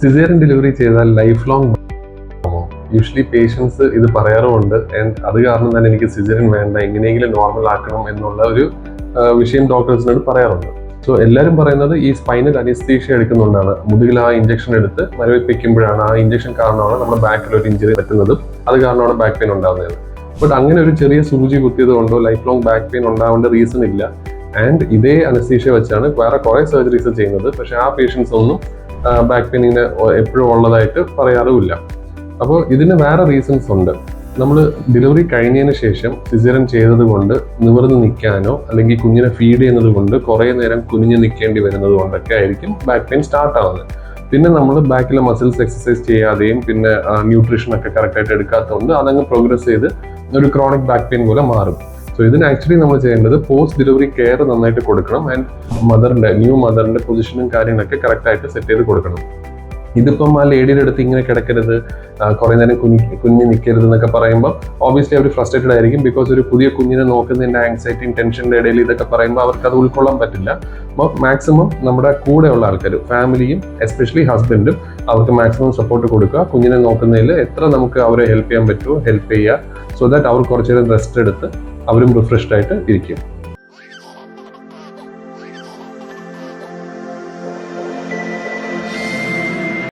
Caesarean delivery ചെയ്താൽ life long usually patients ഇത് പറയാറുമുണ്ട്. ആൻഡ് അത് കാരണം തന്നെ എനിക്ക് സിസേറിയൻ വേണ്ട എങ്ങനെയെങ്കിലും നോർമൽ ആക്കണം എന്നുള്ള ഒരു വിഷയം ഡോക്ടേഴ്സിനോട് പറയാറുണ്ട്. സോ എല്ലാവരും പറയുന്നത് ഈ സ്പൈനൽ അനിസ്തീഷ എടുക്കുന്നുണ്ടാണ്. മുതുകിൽ ആ ഇഞ്ചക്ഷൻ എടുത്ത് മരവിപ്പിക്കുമ്പോഴാണ് ആ ഇഞ്ചക്ഷൻ കാരണമാണ് നമ്മുടെ ബാക്കിൽ ഒരു ഇഞ്ചുറി പറ്റുന്നതും അത് കാരണമാണ് ബാക്ക് പെയിൻ ഉണ്ടാകുന്നത് ബട്ട് അങ്ങനെ ഒരു ചെറിയ സൂചി കുത്തിയത് കൊണ്ടോ ലൈഫ് ലോങ് ബാക്ക് പെയിൻ ഉണ്ടാവേണ്ട റീസൺ ഇല്ല. ആൻഡ് ഇതേ അനസ്തീഷ്യ വെച്ചാണ് വേറെ കുറേ സർജറീസ് ചെയ്യുന്നത്. പക്ഷേ ആ പേഷ്യൻസ് ഒന്നും ബാക്ക് പെയിൻ ഇങ്ങനെ എപ്പോഴും ഉള്ളതായിട്ട് പറയാറുമില്ല. അപ്പോൾ ഇതിന് വേറെ റീസൺസ് ഉണ്ട്. നമ്മൾ ഡെലിവറി കഴിഞ്ഞതിന് ശേഷം സിസേറിയൻ ചെയ്തത് കൊണ്ട് നിവർന്ന് നിൽക്കാനോ അല്ലെങ്കിൽ കുഞ്ഞിനെ ഫീഡ് ചെയ്യുന്നത് കൊണ്ട് കുറേ നേരം കുനിഞ്ഞ് നിൽക്കേണ്ടി വരുന്നത് കൊണ്ടൊക്കെ ആയിരിക്കും ബാക്ക് പെയിൻ സ്റ്റാർട്ട് ആവുന്നത്. പിന്നെ നമ്മൾ ബാക്കിലെ മസിൽസ് എക്സസൈസ് ചെയ്യാതെയും പിന്നെ ന്യൂട്രീഷൻ ഒക്കെ കറക്റ്റായിട്ട് എടുക്കാത്തതുകൊണ്ട് അതങ്ങ് പ്രോഗ്രസ് ചെയ്ത് ഒരു ക്രോണിക് ബാക്ക് പെയിൻ പോലെ മാറും. സോ ഇതിന് ആക്ച്വലി നമ്മൾ ചെയ്യേണ്ടത് പോസ്റ്റ് ഡെലിവറി കെയർ നന്നായിട്ട് കൊടുക്കണം ആൻഡ് മദറിന്റെ ന്യൂ മദറിന്റെ പൊസിഷനും കാര്യങ്ങളൊക്കെ കറക്റ്റായിട്ട് സെറ്റ് ചെയ്ത് കൊടുക്കണം. ഇതിപ്പം ആ ലേഡിയുടെ അടുത്ത് ഇങ്ങനെ കിടക്കരുത് കുറേ നേരം കുഞ്ഞി കുഞ്ഞ് നിൽക്കരുത് എന്നൊക്കെ പറയുമ്പോൾ ഓബിയസ്ലി അവർ ഫ്രസ്ട്രേറ്റഡ് ആയിരിക്കും ബിക്കോസ് ഒരു പുതിയ കുഞ്ഞിനെ നോക്കുന്നതിന്റെ ആങ്സൈറ്റിയും ടെൻഷന്റെ ഇടയിൽ ഇതൊക്കെ പറയുമ്പോൾ അവർക്ക് അത് ഉൾക്കൊള്ളാൻ പറ്റില്ല. അപ്പോൾ മാക്സിമം നമ്മുടെ കൂടെയുള്ള ആൾക്കാർ ഫാമിലിയും എസ്പെഷ്യലി ഹസ്ബൻഡും അവർക്ക് മാക്സിമം സപ്പോർട്ട് കൊടുക്കുക. കുഞ്ഞിനെ നോക്കുന്നതിൽ എത്ര നമുക്ക് അവരെ ഹെൽപ്പ് ചെയ്യാൻ പറ്റുമോ ഹെൽപ്പ് ചെയ്യുക. സോ ദാറ്റ് അവർ കുറച്ച് നേരം റെസ്റ്റ് എടുത്ത് അവരും റിഫ്രഷ്ഡ് ആയിട്ട് ഇരിക്കും.